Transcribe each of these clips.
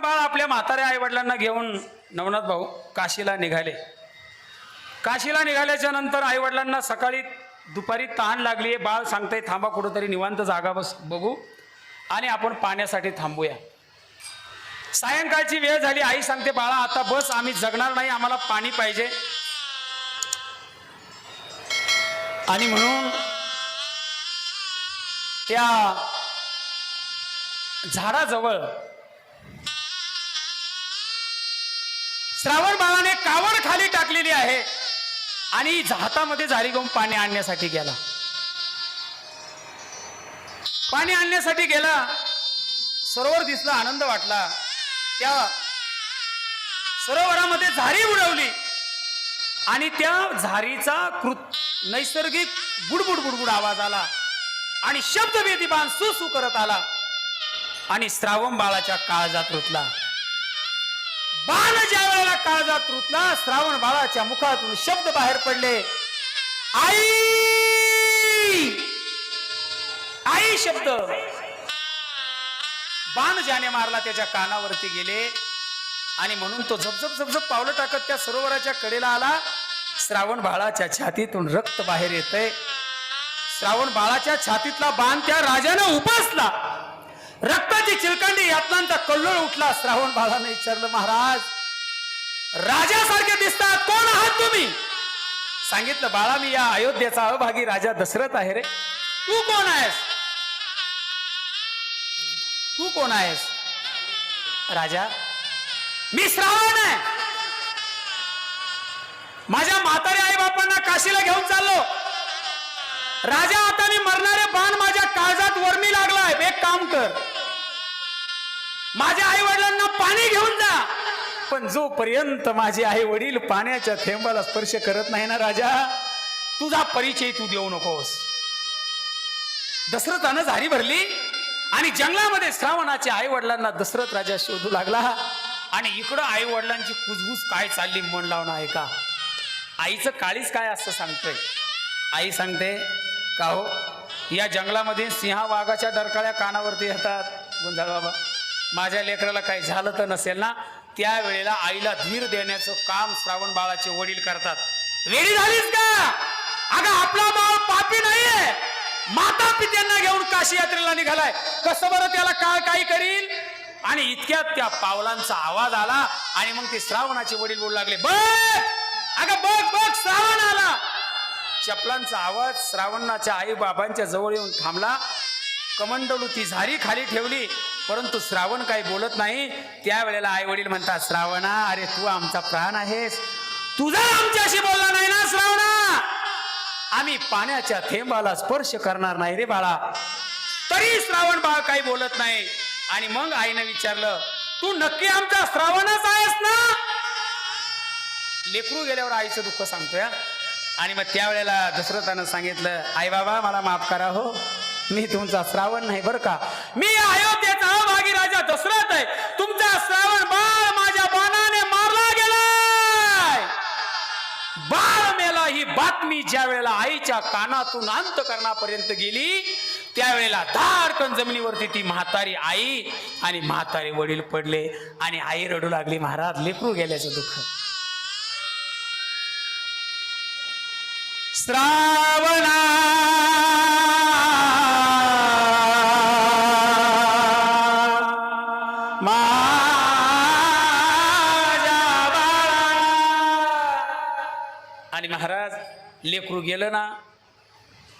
बाळ आपल्या म्हाताऱ्या आईवडिलांना घेऊन नवनाथ भाऊ काशीला निघाले. काशीला निघाल्याच्या नंतर आई वडिलांना सकाळी दुपारी तहान लागली आहे बाळ सांगताय थांबा कुठंतरी निवांत जागा बस बघू आणि आपण पाण्यासाठी थांबूया. सायंकाळची वेळ झाली. आई सांगते बाळा आता बस आम्ही जगणार नाही आम्हाला पाणी पाहिजे. आणि म्हणून त्या झाडाजवळ श्रावण बाळाने कावड खाली टाकलेली आहे आणि हातामध्ये झारी घेऊन पाणी आणण्यासाठी गेला. पाणी आणण्यासाठी गेला. सरोवर दिसला आनंद वाटला. त्या सरोवरामध्ये झारी उडवली. आणि त्या झारीचा कृत नैसर्गिक बुडबुड बुडबुड आवाज आला. आणि शब्दभेदी बाण सुसू करत आला. आणि श्रावण बाळाच्या काळजात रुतला. बाण ज्या वेळेला काळजात रुतला श्रावण बाळाच्या मुखातून शब्द बाहेर पडले. आई! आई शब्द! बाण ज्याने मारला त्याच्या कानावरती गेले. आणि म्हणून तो झपझप झपझप पावलं टाकत त्या सरोवराच्या कडेला आला. श्रावण बाळाच्या छातीतून रक्त बाहेर येतंय. श्रावण बाळाच्या छातीतला बाण त्या राजानं उपासला. रक्ताची चिलकंडी यातनांचा कल्लोळ उठला. श्रावण बाळाने विचारलं महाराज राजासारखे दिसतात. कोण आहात तुम्ही? सांगितलं बाळा मी या अयोध्येचा अभागी राजा दशरथ आहे रे. तू कोण आहेस? तू कोण आहेस? राजा मी श्रावण आहे. माझ्या म्हाताऱ्या आई बापांना काशीला घेऊन राजा आता मी मरणारे बाण माझ्या काळजात वर्मी लागलाय. एक काम कर. माझ्या आई वडिलांना पाणी घेऊन जा. पण जोपर्यंत माझे आई वडील पाण्याच्या थेंबाला स्पर्श करत नाही ना राजा तुझा परिचय तू देऊ नकोस. दशरथानं झारी भरली आणि जंगलामध्ये श्रावणाच्या आई वडिलांना दशरथ राजा शोधू लागला. आणि इकडं आई वडिलांची कुजबूज काय चालली मन लावणं ऐका आईचं काळीच काय असं सांगतोय? आई सांगते का हो? या जंगलामध्ये सिंहा वाघाच्या डरकाळ्या कानावरती येतात. गुंजाळ बाबा माझ्या लेकराला काही झालं तर नसेल ना? त्यावेळेला आईला धीर देण्याचं काम श्रावण बाळाचे वडील करतात. वेळी झालीस का? अगं आपला बाळ पापी नाहीये. माता पित्यांना घेऊन काशी यात्रेला निघालाय. कसं बरं त्याला काय काय करील आणि इतक्यात त्या पावलांचा आवाज आला आणि मग ते श्रावणाचे वडील बोलू लागले बघ! अगं बघ बघ श्रावण आला. चपलांचा आवाज श्रावणाच्या आई बाबांच्या जवळ येऊन थांबला. कमंडलू ती झारी खाली ठेवली परंतु श्रावण काही बोलत नाही. त्यावेळेला आई वडील म्हणतात श्रावणा अरे तू आमचा प्राण आहेस. तुझा आमच्याशी बोलला नाही ना श्रावणा? आम्ही पाण्याच्या थेंबाला स्पर्श करणार नाही रे बाळा. तरी श्रावण बाळ काही बोलत नाही. आणि मग आईनं विचारलं तू नक्की आमचा श्रावणच आहेस ना? लेकरू गेल्यावर आईचं दुःख सांगतोय आणि मग त्यावेळेला दशरथानं सांगितलं आई बाबा मला माफ करा हो. मी तुमचा श्रावण नाही बरं का? मी अयोध्येचा भागी राजा दशरथ आहे. तुमचा श्रावण बाळ माझ्या बाणाने मारला गेलाय. बाळ मेला ही बातमी ज्या वेळेला आईच्या कानातून अंतकरणापर्यंत गेली त्यावेळेला धाडकन जमिनीवरती ती म्हातारी आई आणि म्हातारे वडील पडले आणि आई रडू लागली महाराज लेकरू गेल्याचं दुःख. श्रावणा. आणि महाराज लेकरू गेलं ना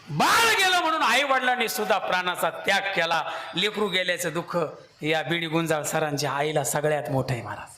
बाळ गेलं म्हणून आई वडिलांनी सुद्धा प्राणाचा त्याग केला. लेकरू गेल्याचं दुःख या बिडी गुंजाळ सरांच्या आईला सगळ्यात मोठं आहे महाराज.